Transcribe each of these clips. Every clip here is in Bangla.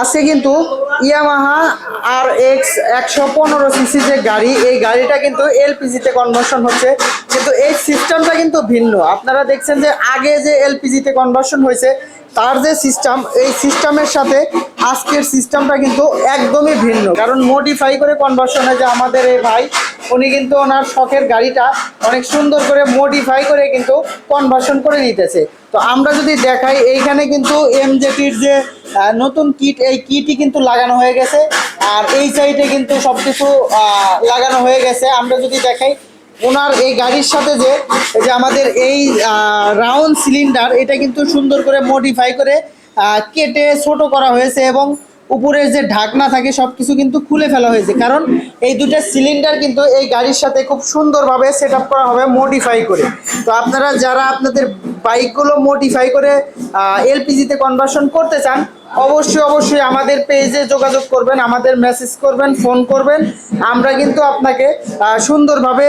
আজকে কিন্তু ইয়ামাহা আর এক্স একশো পনেরো সিসি যে গাড়ি, এই গাড়িটা কিন্তু এলপিজিতে কনভার্সন হচ্ছে। কিন্তু এই সিস্টেমটা কিন্তু ভিন্ন। আপনারা দেখছেন যে আগে যে এলপিজিতে কনভার্সন হয়েছে, তার যে সিস্টেম এই সিস্টেমের সাথে আজকের সিস্টেমটা কিন্তু একদমই ভিন্ন। কারণ মডিফাই করে কনভার্সন হয় যে আমাদের এই ভাই। উনি কিন্তু ওনার শখের গাড়িটা অনেক সুন্দর করে মডিফাই করে কিন্তু কনভার্সন করে নিতেছে। তো আমরা যদি দেখাই, এইখানে কিন্তু এমজেটির যে নতুন কিট এই কিটই কিন্তু লাগানো হয়ে গেছে। আর এই সাইডে কিন্তু সব কিছু লাগানো হয়ে গেছে। আমরা যদি দেখাই, ওনার এই গাড়ির সাথে যে যে আমাদের এই রাউন্ড সিলিন্ডার এটা কিন্তু সুন্দর করে মডিফাই করে কেটে ছোট করা হয়েছে এবং উপরের যে ঢাকনা থাকে সব কিছু কিন্তু খুলে ফেলা হয়েছে। কারণ এই দুটো সিলিন্ডার কিন্তু এই গাড়ির সাথে খুব সুন্দরভাবে সেট আপ করা হবে মডিফাই করে। তো আপনারা যারা আপনাদের বাইকগুলো মডিফাই করে এলপিজিতে কনভার্সন করতে চান অবশ্যই অবশ্যই আমাদের পেজে যোগাযোগ করবেন, আমাদের মেসেজ করবেন ফোন করবেন। আমরা কিন্তু আপনাকে সুন্দরভাবে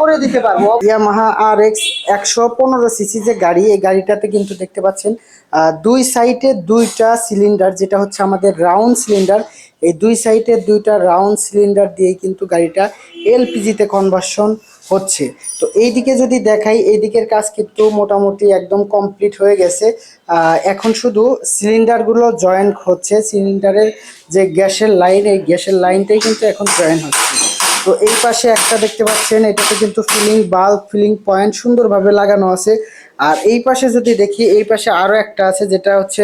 করে দিতে পারব। ইয়ামাহা আর এক্স একশো পনেরো সিসি যে গাড়ি, এই গাড়িটাতে কিন্তু দেখতে পাচ্ছেন দুই সাইডে দুইটা সিলিন্ডার যেটা হচ্ছে আমাদের রাউন্ড সিলিন্ডার এই দুই সাইডে দুইটা রাউন্ড সিলিন্ডার দিয়ে কিন্তু গাড়িটা এলপিজিতে কনভার্সন হচ্ছে। তো এইদিকে যদি দেখাই এই দিকের কাজ কিন্তু মোটামুটি একদম কমপ্লিট হয়ে গেছে। এখন শুধু সিলিন্ডারগুলো জয়েন হচ্ছে। সিলিন্ডারের যে গ্যাসের লাইন এই গ্যাসের লাইনটাই কিন্তু এখন জয়েন হচ্ছে। তো এই পাশে একটা দেখতে পাচ্ছেন, এটাতে কিন্তু ফিলিং বাল্ব ফিলিং পয়েন্ট সুন্দরভাবে লাগানো আছে। আর এই পাশে যদি দেখি, এই পাশে আরও একটা আছে, যেটা হচ্ছে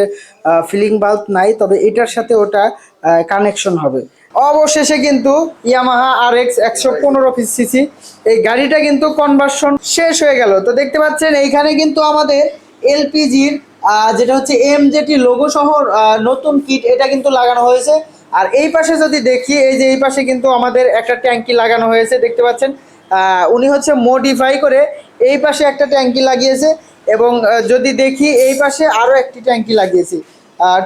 ফিলিং বাল্ব নাই, তবে এটার সাথে ওটা কানেকশন হবে। অবশেষে কিন্তু ইয়ামাহা আর এক্স একশো পনেরো সিসি এই গাড়িটা কিন্তু কনভার্সন শেষ হয়ে গেল। তো দেখতে পাচ্ছেন, এইখানে কিন্তু আমাদের এলপিজির যেটা হচ্ছে এমজেটি লোগো সহ নতুন কিট এটা কিন্তু লাগানো হয়েছে। আর এই পাশে যদি দেখি, এই যে এই পাশে কিন্তু আমাদের একটা ট্যাঙ্কি লাগানো হয়েছে, দেখতে পাচ্ছেন? উনি হচ্ছে মডিফাই করে এই পাশে একটা ট্যাঙ্কি লাগিয়েছে এবং যদি দেখি, এই পাশে আরও একটি ট্যাঙ্কি লাগিয়েছি।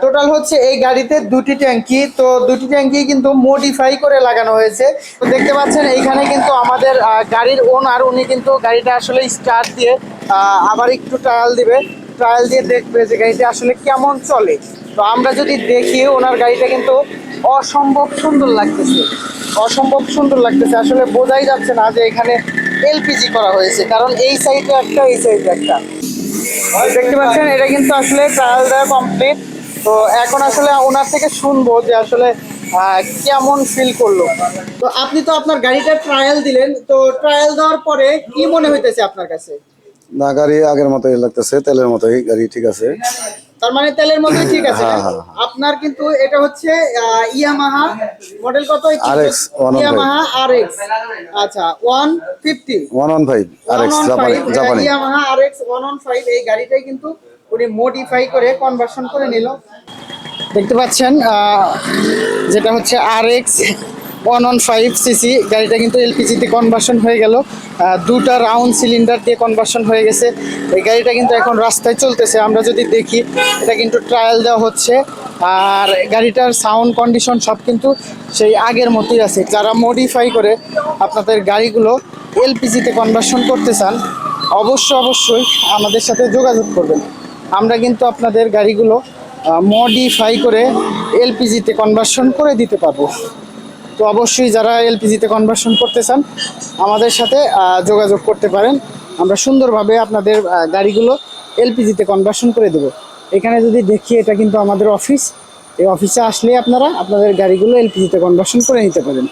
টোটাল হচ্ছে এই গাড়িতে দুটি ট্যাঙ্কি। তো দুটি ট্যাঙ্কি কিন্তু মডিফাই করে লাগানো হয়েছে। তো দেখতে পাচ্ছেন, এইখানে কিন্তু আমাদের গাড়ির ওনার উনি কিন্তু গাড়িটা আসলে স্টার্ট দিয়ে আবার একটু ট্রায়াল দিবে। ট্রায়াল দিয়ে দেখবে যে গাড়িটা আসলে কেমন চলে। তো আমরা যদি দেখি, ওনার গাড়িটা কিন্তু অসম্ভব সুন্দর লাগতেছে। অসম্ভব সুন্দর লাগতেছে। আসলে বোঝাই যাচ্ছে না যে এখানে এলপিজি করা হয়েছে। কারণ এই সাইডে একটা, এই সাইডে একটা। দেখতে পাচ্ছেন, এটা কিন্তু আসলে ট্রায়াল দেওয়া কমপ্লিট তো এখন আসলে ওনার থেকে শুনব যে আসলে কেমন ফিল করল। তো আপনি তো আপনার গাড়িটা ট্রায়াল দিলেন তো ট্রায়াল দেওয়ার পরে কি মনে হইতেছে আপনার কাছে? না গাড়ি আগের মতোই লাগতেছে তেলের মতোই গাড়ি ঠিক আছে। তার মানে তেলের মধ্যে ঠিক আছে হ্যাঁ, না? হ্যাঁ, আপনার কিন্তু এটা হচ্ছে ইয়ামাহা মডেল কত 115 ইয়ামাহা আর এক্স আচ্ছা one fifty one one five R X জাপানি Yamaha R X one on five এই গাড়িটাই কিন্তু উনি মডিফাই করে কনভার্সন করে নিল। দেখতে পাচ্ছেন যেটা হচ্ছে R X one one five CC গাড়িটা কিন্তু এলপিজিতে কনভার্সন হয়ে গেল। দুটা রাউন্ড সিলিন্ডার দিয়ে কনভার্সন হয়ে গেছে। এই গাড়িটা কিন্তু এখন রাস্তায় চলতেছে। আমরা যদি দেখি, এটা কিন্তু ট্রায়াল দেওয়া হচ্ছে। আর গাড়িটার সাউন্ড কন্ডিশন সব কিন্তু সেই আগের মতোই আছে। যারা মডিফাই করে আপনাদের গাড়িগুলো এলপিজিতে কনভার্সন করতে চান, অবশ্য অবশ্যই আমাদের সাথে যোগাযোগ করবেন। আমরা কিন্তু আপনাদের গাড়িগুলো মডিফাই করে এলপিজিতে কনভার্সন করে দিতে পারব। তো অবশ্যই যারা এলপিজিতে কনভার্সন করতে চান, আমাদের সাথে যোগাযোগ করতে পারেন। আমরা সুন্দরভাবে আপনাদের গাড়িগুলো এলপিজিতে কনভার্সন করে দেবো। এখানে যদি দেখি, এটা কিন্তু আমাদের অফিস এই অফিসে আসলে আপনারা আপনাদের গাড়িগুলো এলপিজিতে কনভার্সন করে নিতে পারেন।